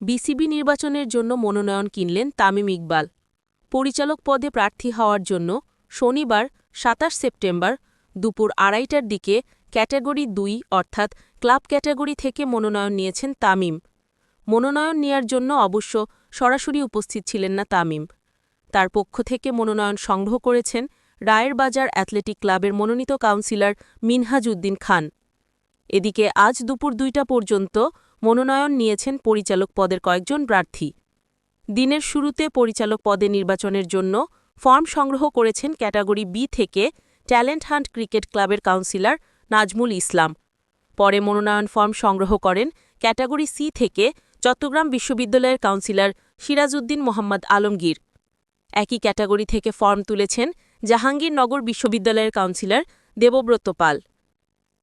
BCB নির্বাচনের জন্য মনোনয়ন কিনলেন তামিম ইকবাল। পরিচালক পদে প্রার্থী হওয়ার জন্য শনিবার ২৭ সেপ্টেম্বর দুপুর আড়াইটার দিকে ক্যাটাগরি দুই অর্থাৎ ক্লাব ক্যাটাগরি থেকে মনোনয়ন নিয়েছেন তামিম। মনোনয়ন নেয়ার জন্য অবশ্য সরাসরি উপস্থিত ছিলেন না তামিম। তার পক্ষ থেকে মনোনয়ন সংগ্রহ করেছেন রায়ের বাজার অ্যাথলেটিক ক্লাবের মনোনীত কাউন্সিলর মিনহাজ উদ্দিন খান। এদিকে আজ দুপুর দুইটা পর্যন্ত মনোনয়ন নিয়েছেন পরিচালক পদের কয়েকজন প্রার্থী। দিনের শুরুতে পরিচালক পদে নির্বাচনের জন্য ফর্ম সংগ্রহ করেছেন ক্যাটাগরি বি থেকে ট্যালেন্ট হান্ট ক্রিকেট ক্লাবের কাউন্সিলর নাজমুল ইসলাম। পরে মনোনয়ন ফর্ম সংগ্রহ করেন ক্যাটাগরি সি থেকে চট্টগ্রাম বিশ্ববিদ্যালয়ের কাউন্সিলর সিরাজউদ্দিন মোহাম্মদ আলমগীর। একই ক্যাটাগরি থেকে ফর্ম তুলেছেন জাহাঙ্গীরনগর বিশ্ববিদ্যালয়ের councillor Debabrata Pal.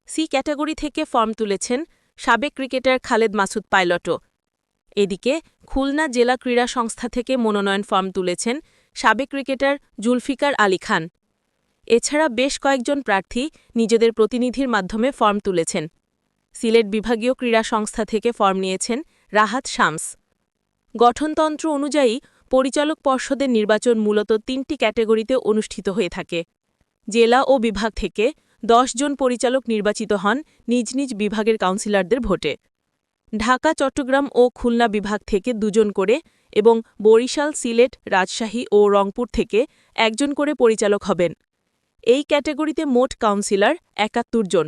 C category থেকে ফর্ম তুলেছেন সাবেক ক্রিকেটার খালেদ মাসুদ পাইলটও। এদিকে খুলনা জেলা ক্রীড়া সংস্থা থেকে মনোনয়ন ফর্ম তুলেছেন সাবেক ক্রিকেটার জুলফিকার আলী খান। এছাড়া বেশ কয়েকজন প্রার্থী নিজেদের প্রতিনিধির মাধ্যমে ফর্ম তুলেছেন। সিলেট বিভাগীয় ক্রীড়া সংস্থা থেকে ফর্ম নিয়েছেন রাহাত শামস। গঠনতন্ত্র অনুযায়ী পরিচালক পর্ষদের নির্বাচন মূলত তিনটি ক্যাটাগরিতে অনুষ্ঠিত হয়ে থাকে। জেলা ও বিভাগ থেকে জন পরিচালক নির্বাচিত হন নিজ নিজ বিভাগের কাউন্সিলরদের ভোটে। ঢাকা, চট্টগ্রাম ও খুলনা বিভাগ থেকে দুজন করে এবং বরিশাল, সিলেট, রাজশাহী ও রংপুর থেকে একজন করে পরিচালক হবেন। এই ক্যাটাগরিতে মোট কাউন্সিলর একাত্তর জন।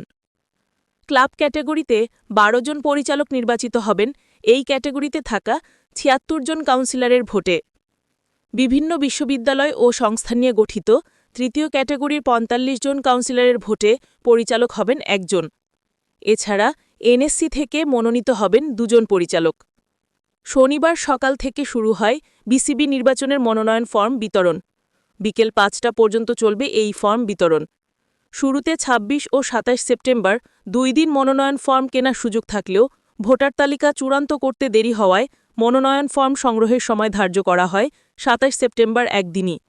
ক্লাব ক্যাটাগরিতে ১২ জন পরিচালক নির্বাচিত হবেন। এই ক্যাটাগরিতে থাকা ছিয়াত্তর জন কাউন্সিলরের ভোটে। বিভিন্ন বিশ্ববিদ্যালয় ও সংস্থা নিয়ে গঠিত তৃতীয় ক্যাটাগরির ৪৫ জন কাউন্সিলরের ভোটে পরিচালক হবেন একজন। এছাড়া এনএসসি থেকে মনোনীত হবেন দুজন পরিচালক। শনিবার সকাল থেকে শুরু হয় বিসিবি নির্বাচনের মনোনয়ন ফর্ম বিতরণ। বিকেল পাঁচটা পর্যন্ত চলবে এই ফর্ম বিতরণ। শুরুতে ২৬ ও ২৭ সেপ্টেম্বর দুই দিন মনোনয়ন ফর্ম কেনার সুযোগ থাকলেও ভোটার তালিকা চূড়ান্ত করতে দেরি হওয়ায় মনোনয়ন ফর্ম সংগ্রহের সময় ধার্য করা হয় ২৭ সেপ্টেম্বর একদিনই।